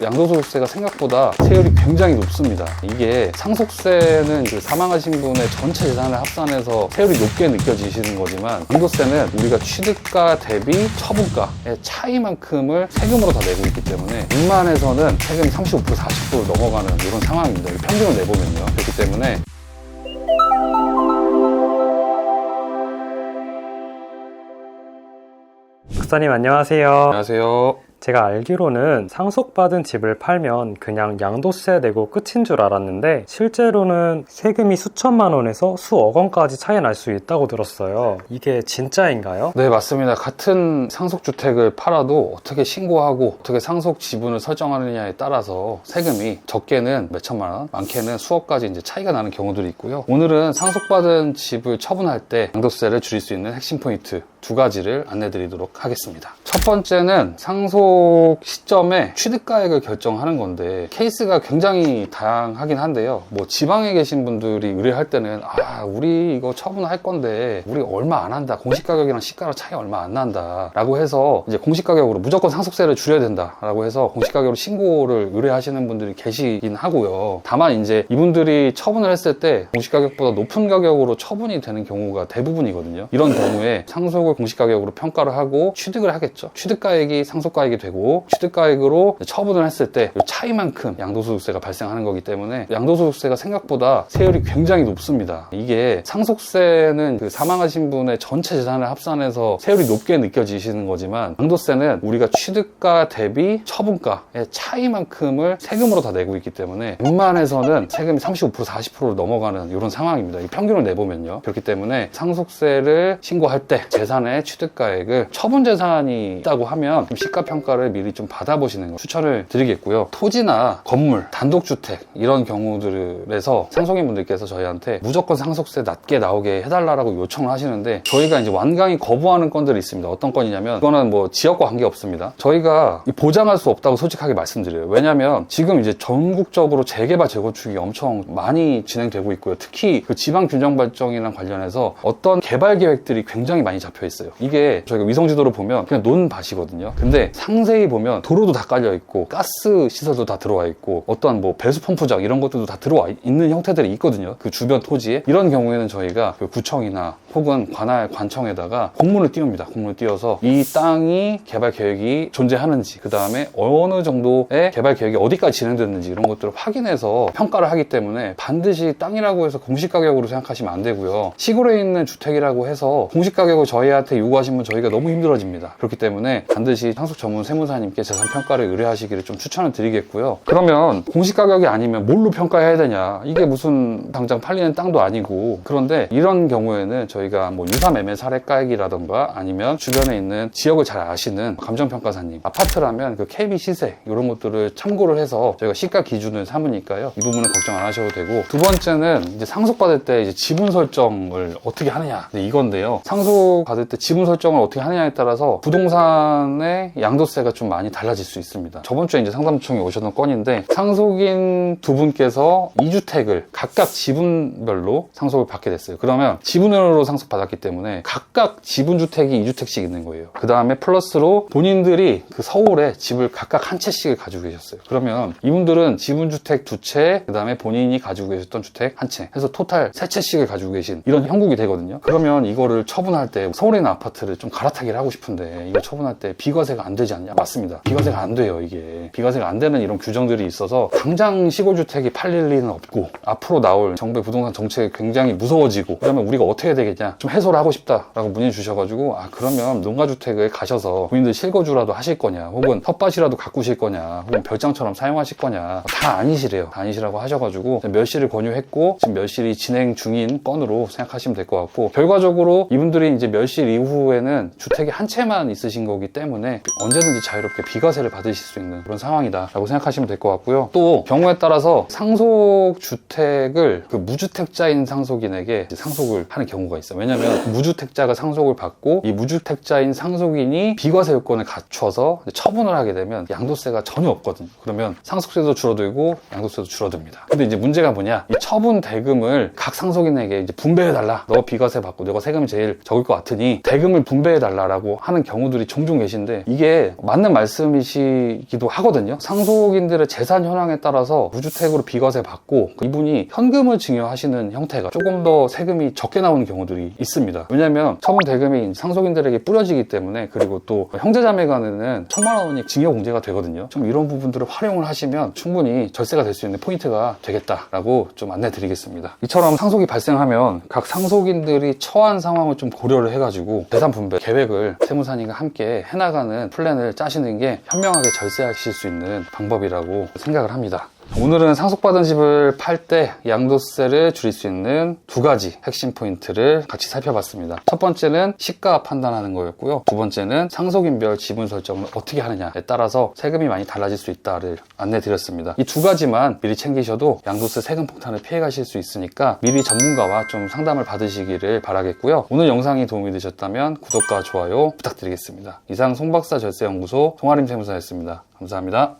양도소득세가 생각보다 세율이 굉장히 높습니다. 이게 상속세는 그 사망하신 분의 전체 재산을 합산해서 세율이 높게 느껴지시는 거지만 양도세는 우리가 취득가 대비 처분가의 차이만큼을 세금으로 다 내고 있기 때문에 웬만해서는 세금이 35% 40% 넘어가는 이런 상황입니다. 이 평균을 내보면요. 그렇기 때문에 박사님 안녕하세요. 안녕하세요. 제가 알기로는 상속받은 집을 팔면 그냥 양도세 내고 끝인 줄 알았는데 실제로는 세금이 수천만 원에서 수억 원까지 차이 날 수 있다고 들었어요. 이게 진짜인가요? 네, 맞습니다. 같은 상속주택을 팔아도 어떻게 신고하고 어떻게 상속 지분을 설정하느냐에 따라서 세금이 적게는 몇 천만 원, 많게는 수억까지 이제 차이가 나는 경우들이 있고요. 오늘은 상속받은 집을 처분할 때 양도세를 줄일 수 있는 핵심 포인트 두 가지를 안내 드리도록 하겠습니다. 첫 번째는 상속 시점에 취득가액을 결정하는 건데 케이스가 굉장히 다양하긴 한데요. 뭐 지방에 계신 분들이 의뢰할 때는 아, 우리 이거 처분할 건데 우리 얼마 안 한다. 공시가격이랑 시가랑 차이 얼마 안 난다. 라고 해서 이제 공시가격으로 무조건 상속세를 줄여야 된다. 라고 해서 공시가격으로 신고를 의뢰하시는 분들이 계시긴 하고요. 다만 이제 이분들이 처분을 했을 때 공시가격보다 높은 가격으로 처분이 되는 경우가 대부분이거든요. 이런 경우에 상속 을 공시가격으로 평가를 하고 취득을 하겠죠. 취득가액이 상속가액이 되고 취득가액으로 처분을 했을 때 이 차이만큼 양도소득세가 발생하는 거기 때문에 양도소득세가 생각보다 세율이 굉장히 높습니다. 이게 상속세는 그 사망하신 분의 전체 재산을 합산해서 세율이 높게 느껴지시는 거지만 양도세는 우리가 취득가 대비 처분가의 차이만큼을 세금으로 다 내고 있기 때문에 웬만해서는 세금이 35% 40%를 넘어가는 이런 상황입니다. 이 평균을 내보면요. 그렇기 때문에 상속세를 신고할 때 재산 의 취득가액을 처분 재산이 있다고 하면 좀 시가 평가를 미리 좀 받아보시는 거 추천을 드리겠고요. 토지나 건물, 단독주택 이런 경우들에서 상속인 분들께서 저희한테 무조건 상속세 낮게 나오게 해달라고 요청을 하시는데 저희가 이제 완강히 거부하는 건들이 있습니다. 어떤 건이냐면 이거는 뭐 지역과 관계 없습니다. 저희가 이 보장할 수 없다고 솔직하게 말씀드려요. 왜냐하면 지금 이제 전국적으로 재개발 재건축이 엄청 많이 진행되고 있고요. 특히 그 지방 균형 발전이랑 관련해서 어떤 개발 계획들이 굉장히 많이 잡혀 있어요. 이게 저희가 위성 지도로 보면 그냥 논밭이거든요. 근데 상세히 보면 도로도 다 깔려 있고 가스 시설도 다 들어와 있고 어떤 뭐 배수 펌프장 이런 것들도 다 들어와 있는 형태들이 있거든요. 그 주변 토지에 이런 경우에는 저희가 그 구청이나 혹은 관할 관청에다가 공문을 띄웁니다. 공문을 띄워서 이 땅이 개발 계획이 존재하는지 그 다음에 어느 정도의 개발 계획이 어디까지 진행됐는지 이런 것들을 확인해서 평가를 하기 때문에 반드시 땅이라고 해서 공시 가격으로 생각하시면 안 되고요. 시골에 있는 주택이라고 해서 공시 가격을 저희한테 요구하시면 저희가 너무 힘들어집니다. 그렇기 때문에 반드시 상속 전문 세무사님께 재산 평가를 의뢰하시기를 좀 추천을 드리겠고요. 그러면 공시 가격이 아니면 뭘로 평가해야 되냐? 이게 무슨 당장 팔리는 땅도 아니고 그런데 이런 경우에는 저희가 뭐 유사 매매 사례가액이라던가 아니면 주변에 있는 지역을 잘 아시는 감정평가사님 아파트라면 그 KB 시세 이런 것들을 참고를 해서 저희가 시가 기준을 삼으니까요. 이 부분은 걱정 안 하셔도 되고 두 번째는 이제 상속받을 때 이제 지분 설정을 어떻게 하느냐 네, 이건데요. 상속받을 때 지분 설정을 어떻게 하느냐에 따라서 부동산의 양도세가 좀 많이 달라질 수 있습니다. 저번 주에 이제 상담청에 오셨던 건인데 상속인 두 분께서 2주택을 각각 지분별로 상속을 받게 됐어요. 그러면 지분으로 상속받았기 때문에 각각 지분주택이 2주택씩 있는 거예요. 그 다음에 플러스로 본인들이 그 서울에 집을 각각 한 채씩을 가지고 계셨어요. 그러면 이분들은 지분주택 두 채, 그 다음에 본인이 가지고 계셨던 주택 한 채, 해서 토탈 세 채씩을 가지고 계신 이런 형국이 되거든요. 그러면 이거를 처분할 때 서울에 있는 아파트를 좀 갈아타기를 하고 싶은데 이거 처분할 때 비과세가 안 되지 않냐? 맞습니다. 비과세가 안 돼요, 이게. 비과세가 안 되는 이런 규정들이 있어서 당장 시골주택이 팔릴 리는 없고 앞으로 나올 정부의 부동산 정책이 굉장히 무서워지고 그러면 우리가 어떻게 해야 되겠냐? 좀 해소를 하고 싶다라고 문의 주셔가지고 아 그러면 농가주택에 가셔서 본인들 실거주라도 하실 거냐 혹은 텃밭이라도 가꾸실 거냐 혹은 별장처럼 사용하실 거냐 다 아니시래요 다 아니시라고 하셔가지고 몇 시를 권유했고 지금 몇 실이 진행 중인 건으로 생각하시면 될 것 같고 결과적으로 이분들이 이제 몇실 이후에는 주택이 한 채만 있으신 거기 때문에 언제든지 자유롭게 비과세를 받으실 수 있는 그런 상황이다 라고 생각하시면 될 것 같고요 또 경우에 따라서 상속 주택을 그 무주택자인 상속인에게 상속을 하는 경우가 있어요 왜냐면 무주택자가 상속을 받고 이 무주택자인 상속인이 비과세 요건을 갖춰서 처분을 하게 되면 양도세가 전혀 없거든요. 그러면 상속세도 줄어들고 양도세도 줄어듭니다. 근데 이제 문제가 뭐냐? 이 처분 대금을 각 상속인에게 이제 분배해 달라. 너 비과세 받고 너가 세금이 제일 적을 것 같으니 이 대금을 분배해달라고 하는 경우들이 종종 계신데 이게 맞는 말씀이시기도 하거든요. 상속인들의 재산 현황에 따라서 무주택으로 비과세 받고 이분이 현금을 증여하시는 형태가 조금 더 세금이 적게 나오는 경우들이 있습니다. 왜냐하면 처분 대금이 상속인들에게 뿌려지기 때문에 그리고 또 형제자매 간에는 천만 원이 증여 공제가 되거든요. 좀 이런 부분들을 활용을 하시면 충분히 절세가 될 수 있는 포인트가 되겠다라고 좀 안내 드리겠습니다. 이처럼 상속이 발생하면 각 상속인들이 처한 상황을 좀 고려를 해 가지고 재산 분배 계획을 세무사님과 함께 해나가는 플랜을 짜시는 게 현명하게 절세하실 수 있는 방법이라고 생각을 합니다. 오늘은 상속받은 집을 팔 때 양도세를 줄일 수 있는 두 가지 핵심 포인트를 같이 살펴봤습니다. 첫 번째는 시가 판단하는 거였고요. 두 번째는 상속인별 지분 설정을 어떻게 하느냐에 따라서 세금이 많이 달라질 수 있다를 안내 드렸습니다. 이 두 가지만 미리 챙기셔도 양도세 세금 폭탄을 피해 가실 수 있으니까 미리 전문가와 좀 상담을 받으시기를 바라겠고요. 오늘 영상이 도움이 되셨다면 구독과 좋아요 부탁드리겠습니다. 이상 송박사 절세연구소 송아림 세무사였습니다. 감사합니다.